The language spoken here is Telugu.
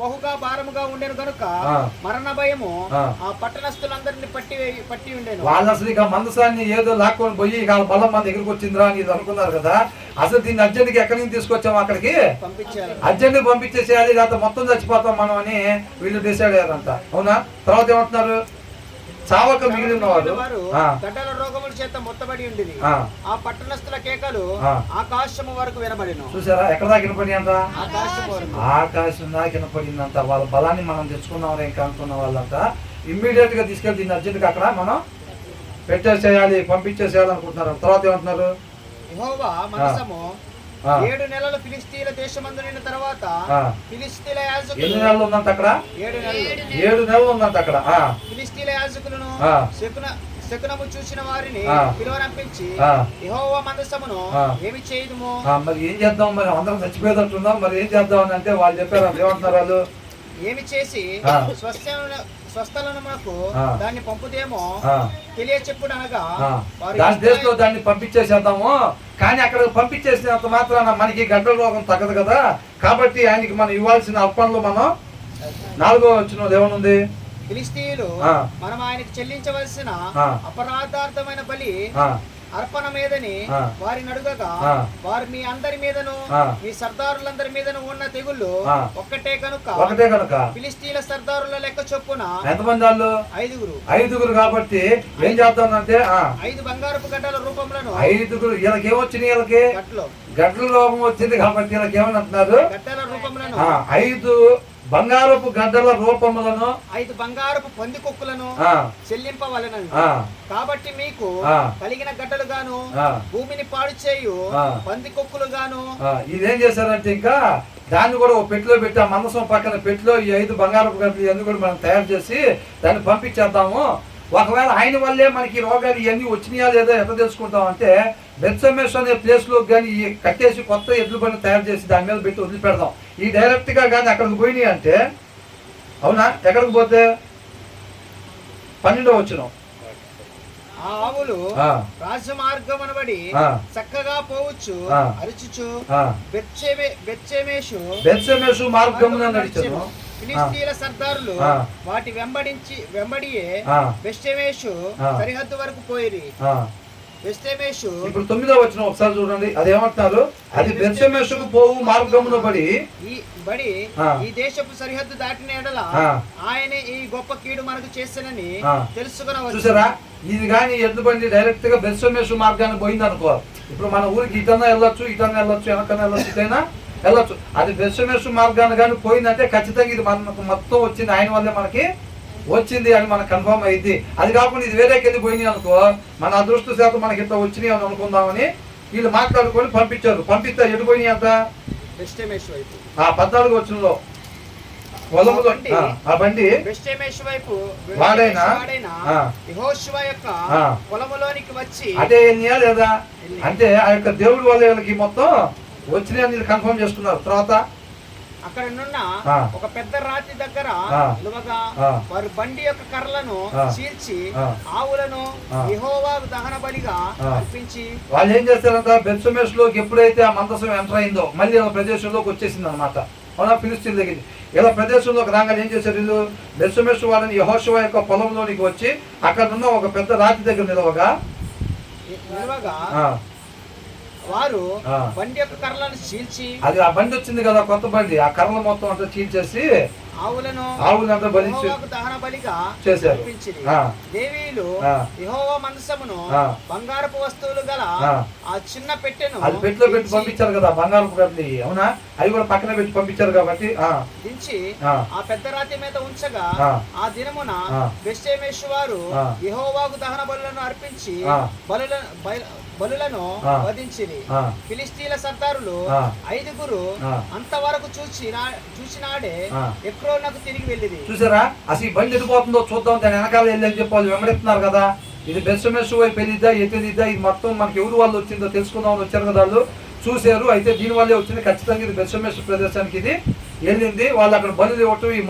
బహుగా భారముగా ఉండెను గనుక. మరణ భయము ఆ. పట్టణస్థులందరినీ పట్టి పట్టి ఉండేను. వాళ్ళు అసలు ఇక మందసాన్ని ఏదో లాక్కొని పోయి ఇక బలం మన దగ్గరికి వచ్చిందిరా అని అనుకున్నారు కదా. అసలు దీన్ని అర్జెంట్కి ఎక్కడి నుంచి తీసుకొచ్చాము అక్కడికి? అర్జెంట్ పంపించేసేయాలి లేకపోతే మొత్తం చచ్చిపోతాం మనం అని వీళ్ళు డిసైడ్ అయ్యారంట. అవునా? తర్వాత ఏమంటున్నారు? చావక మిగిలిన ఆ, గడ్డల రోగముల చేత మొత్తబడి ఉండేది ఆ, పట్టణస్థుల కేకలు. ఆకాశము వరకు వినబడిను. చూసారా? ఎక్కడ దాకా వినపడి ఆకాశం దాకా వినపడిందంట వాళ్ళ బలాన్ని మనం తెచ్చుకున్నాం ఇంకా అనుకున్న వాళ్ళంతా ఇమ్మీడియట్గా తీసుకెళ్ళి దీన్ని అర్జెంట్గా అక్కడ మనం పెట్టేసేయాలి పంపించేసేయాలి అనుకుంటున్నారు. తర్వాత ఏమంటున్నారు? ఏడు నెలలు ఫిలిస్తీన్ల దేశమందు నిన్న తర్వాత. ఫిలిస్తీన్ల ఎన్ని యాజకులు నెలలు ఉందంట అక్కడ? ఏడు నెలలు. ఏడు నెలలు ఉందంట అక్కడ. ఫిలిస్తీన్ల యాజకులను. శకున శకునము చూసిన వారిని ఆ. యెహోవా మందసమును. ఏమి చేయదుము మరి ఏం చేద్దాం మరి అందరం చచ్చిపోయేటట్టున్నాం మరి ఏం చేద్దాం అని అంటే వాళ్ళు చెప్పారు ఏమంటున్నారు వాళ్ళు ఏమి చేసి. స్వస్థ స్వస్థలను మనకు. దాన్ని పంపుదేమో ఆ, తెలియ చెప్పుడనగా ఆ. వారు దాని దేశంలో దాన్ని పంపించేసేద్దాము కానీ అక్కడ పంపించేసినంత మాత్రాన మనకి గడ్డల రోగం తగ్గదు కదా కాబట్టి ఆయనకి మనం ఇవ్వాల్సిన అర్పణలు మనం నాలుగో వచ్చిన ఏమనుంది ఫిలిస్తీయులు ఆ. మనం ఆయనకు చెల్లించవలసిన. అపరాధార్థమైన బలి అర్పణ మీదని. వారిని అడుగగా. వారు మీ అందరి మీదను. మీ సర్దారులందరి మీదను ఉన్న తెగుళ్ళు. ఒక్కటే కనుక ఒకటే కనుక ఫిలిస్తీన్ల సర్దారుల లెక్క చొప్పున ఎంతమంది వాళ్ళు ఐదుగురు ఐదుగురు కాబట్టి ఏం చేద్దామంటే ఆ, ఐదు బంగారపు గడ్డల రూపంలోను ఐదుగురు వీళ్ళకి ఏమొచ్చినాయి వీళ్ళకి గట్లో గడ్డల రోగం వచ్చింది కాబట్టి వీళ్ళకి ఏమని అంటున్నారు గడ్డల రూపంలోను ఆ, ఐదు బంగారపు గడ్డల రూపములను ఐదు బంగారపు పంది కుక్కులను చెల్లింపవలెనని కాబట్టి మీకు. కలిగిన గడ్డలు గాను. భూమిని పాడు చేయు. పంది కుక్కులు గాను ఇదేం చేశారంటే ఇంకా దాన్ని కూడా ఒక పెట్టిలో పెట్టి ఆ మందసం పక్కన పెట్టిలో ఈ ఐదు బంగారపు గడ్డలు ఇవన్నీ కూడా మనం తయారు చేసి దాన్ని పంపించేద్దాము ఒకవేళ ఆయన వల్లే మనకి రోగాలు ఇవన్నీ వచ్చినాయా లేదా ఎట్లా తెలుసుకుంటాం అంటే బెత్సమేస్ అనే ప్లేస్లో కానీ ఈ కట్టేసి కొత్త ఎడ్లు బండి తయారు చేసి దాని మీద పెట్టి వదిలిపెడదాం. ఈ డైరెక్ట్గా కానీ అక్కడికి పోయినాయి అంటే అవునా? ఎక్కడికి పోతే? పన్నెండో వచ్చినాం ఆ ఆవులు రాజమార్గం అనబడి. చక్కగా పోవచ్చు. అరుచుచు బెత్షెమేషు బెత్సమేసు మార్గమున నడిచాను. ఫిలిస్తీన్ల సర్దారులు. వాటి వెంబడించి వెంబడియే. బెస్టెమేషు ఆ. సరిహద్దు వరకు పోయిరి ఆ. బెస్టెమేషు ఇప్పుడు తొమ్మిదో వచ్చిన ఒకసారి చూడండి అది ఏమంటున్నారు అది బెత్సమేసుకు పోవు మార్గమును బడి ఈ బడి. ఈ దేశపు సరిహద్దు దాటిన ఎడల. ఆయనే ఈ గొప్ప కీడు మనకు చేస్తానని. తెలుసుకునవచ్చు చూసారా ఇది కానీ ఎద్దు బండి డైరెక్ట్గా బెత్సమేసు మార్గాన్ని పోయింది అనుకో ఇప్పుడు మన ఊరికి ఇటన్నా వెళ్ళొచ్చు ఇటన్నా వెళ్ళొచ్చు వెనకన్నా వెళ్ళొచ్చు ఇటైనా వెళ్ళొచ్చు. అది బెత్సమేసు మార్గాన్ని కానీ పోయిందంటే ఖచ్చితంగా ఇది మనకు మొత్తం వచ్చింది. ఆయన వల్లే మనకి వచ్చింది అని మనకు కన్ఫర్మ్ అయింది అది కాకుండా ఇది వేరేకి వెళ్ళి పోయింది అనుకో మన అదృష్ట శాతం మనకి ఇట్లా వచ్చినాయి అని అనుకుందామని వీళ్ళు మాట్లాడుకొని పంపించారు. పంపిస్తే ఎటు పోయినాయి అంత? బెస్టెమేషు వైపు. ఆ పద్నాలుగు వచ్చినలో. పొలంలో ఆ బండి- వాడైనా? పొలములోనికి వచ్చి అదే లేదా? అంటే ఆ యొక్క దేవుడి వల్ల వీళ్ళకి మొత్తం వచ్చినాయని వీళ్ళు కన్ఫర్మ్ చేసుకున్నారు తర్వాత అక్కడ నున్న. ఒక పెద్ద రాతి దగ్గర. నిలువగా. వారు బండి యొక్క కర్రలను. చీల్చి. ఆవులను. యెహోవా దహన బలిగా. అర్పించి వాళ్ళు ఏం చేస్తారంట బెత్సమేస్లోకి ఎప్పుడైతే ఆ మందసం ఎంటర్ అయిందో మళ్ళీ ప్రదేశంలోకి వచ్చేసింది అనమాట అవునా ఫిలిస్తీన్ దగ్గర ఇలా ప్రదేశంలోకి రాగానే ఏం చేశారు వీళ్ళు బెత్సమేస్ వాళ్ళని యహోశివ యొక్క పొలంలోనికి వచ్చి అక్కడ ఉన్న ఒక పెద్ద రాతి దగ్గర నిలవగా నిలువగా వారు. బండి యొక్క కర్రలను చీల్చి అది ఆ బండి వచ్చింది కదా కొత్త బండి ఆ కర్రలు మొత్తం అంతా చీల్చేసి ఆవులను ఆవులంతా యెహోవాకు దహన బలిగా చేశారు. దేవీలు. యెహోవా మందసమును ఆ. బంగారపు వస్తువులు గల ఆ. చిన్న పెట్టెను అది పెట్టిలో పెట్టి పంపించారు కదా బంగారు గడ్డి అవునా అవి కూడా పక్కన పెట్టి పంపించారు కాబట్టి ఆ, దించి ఆ. పెద్ద రాతి మీద ఉంచగా ఆ. దినమున. బెస్టేమేషు వారు. యెహోవాకు దహన బలులను అర్పించి. బలుల బలులను. వధించిరి. ఫిలిస్తీన్ల సర్దారులు. ఐదుగురు. అంతవరకు చూచి చూసినాడే ఆ. ఎక్రోనకు తిరిగి వెళ్ళిరి చూసారా అసలు బండి ఎటుపోతుందో చూద్దాం దాని వెనకాల వెళ్ళి అని చెప్పి వాళ్ళు వెంబడిస్తున్నారు కదా ఇది బెస్ట్ మెస్ వైపు వెళ్ళిద్దా వెళ్ళిద్దా ఇది మొత్తం మనకి ఎవరు వాళ్ళు వచ్చిందో తెలుసుకుందామని వచ్చారు కదా వాళ్ళు చూశారు. అయితే దీని వల్లే వచ్చింది. ఖచ్చితంగా ఇది బెస్ట్ ప్రదేశానికి ఇది వెళ్ళింది. వాళ్ళు అక్కడ బలు ఇవ్వటం ఈ